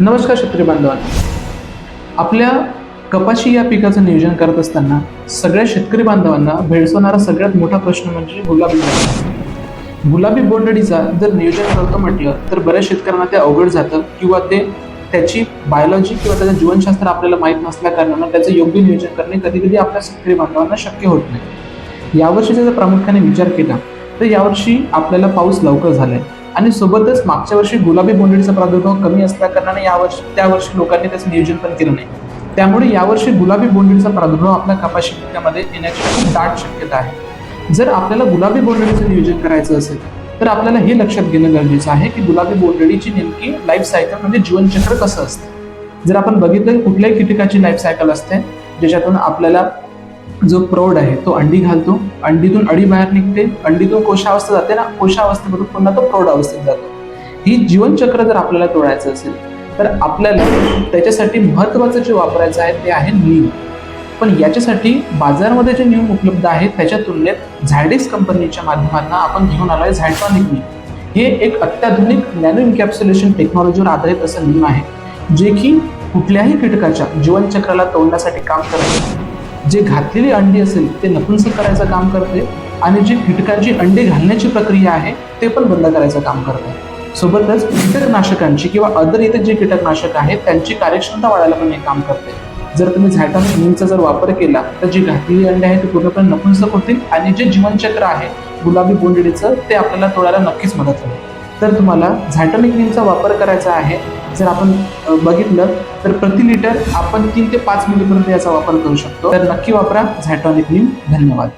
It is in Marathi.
नमस्कार शेतकरी बांधवांना आपल्या कपाशी या पिकाचं नियोजन करत असताना सगळ्या शेतकरी बांधवांना भेडसवणारा सगळ्यात मोठा प्रश्न म्हणजे गुलाबी बोंडअळी. गुलाबी बोंडअळीचा जर नियोजन करतो म्हटलं तर बऱ्याच शेतकऱ्यांना ते अवघड जातं किंवा ते त्याची बायोलॉजी किंवा त्याचं जीवनशास्त्र आपल्याला माहीत नसल्या कारणानं त्याचं योग्य नियोजन करणे कधी कधी आपल्या शेतकरी बांधवांना शक्य होत नाही. यावर्षीचा जर प्रामुख्याने विचार केला तर यावर्षी आपल्याला पाऊस लवकर झाला आहे आणि सोबतच मागच्या वर्षी गुलाबी बोंडळीचा प्रादुर्भाव कमी असल्या कारणाने यावर्षी त्या वर्षी लोकांनी त्याचं नियोजन पण केलं नाही. त्यामुळे यावर्षी गुलाबी बोंडळीचा प्रादुर्भाव आपल्या कपाशी पिकामध्ये येण्याची खूप दाट शक्यता आहे. जर आपल्याला गुलाबी बोंडळीचं नियोजन करायचं असेल तर आपल्याला हे लक्षात घेणं गरजेचं आहे की गुलाबी बोंडळीची नेमकी लाईफ सायकल म्हणजे जीवनचक्र कसं असतं? जर आपण बघितलं कुठल्याही कीटकाची लाईफ सायकल असते ज्याच्यातून आपल्याला जो प्रौढ आहे तो अंडी घालतो. अंडीतून अडी बाहेर निघते. अंडीतून कोशावस्था जाते ना कोशावस्थेमधून पुन्हा तो प्रौढ अवस्थेत जातो. ही जीवनचक्र जर आपल्याला तोडायचं असेल तर आपल्याला त्याच्यासाठी महत्त्वाचं जे वापरायचं आहे ते आहे नीम. पण याच्यासाठी बाजारामध्ये जे नियम उपलब्ध आहेत त्याच्या तुलनेत झायडेक्स कंपनीच्या माध्यमांना आपण घेऊन आलोय झायटॉनिक नीम. हे एक अत्याधुनिक नॅनो इन्कॅप्सुलेशन टेक्नॉलॉजीवर आधारित असं नीम आहे जे की कुठल्याही कीटकाच्या जीवनचक्राला तोडण्यासाठी काम करते. जे घातलेली अंडी असेल ते नपुंसक करायचं काम करते आणि जी कीटकांची अंडी घालण्याची प्रक्रिया आहे ते पण बंद करायचं काम करते. सोबतच कीटकनाशकांची किंवा अदर इतर जे कीटकनाशक आहेत त्यांची कार्यक्षमता वाढायला पण हे काम करते. जर तुम्ही झायटॉनिक नीमचा जर वापर केला तर जी घातलेली अंडी आहे ती पूर्णपणे नपुंसक होतील आणि जे जीवनचक्र आहे गुलाबी बोंडळीचं ते आपल्याला तोडायला नक्कीच मदत होईल. तर तुम्हाला झायटॉनिक नीमचा वापर करायचा आहे जर आपण बघितलं तर प्रति लिटर आपण तीन ते पाच मिलीपर्यंत याचा वापर करू शकतो. तर नक्की वापरा. झॅटॉनिक नीम. धन्यवाद.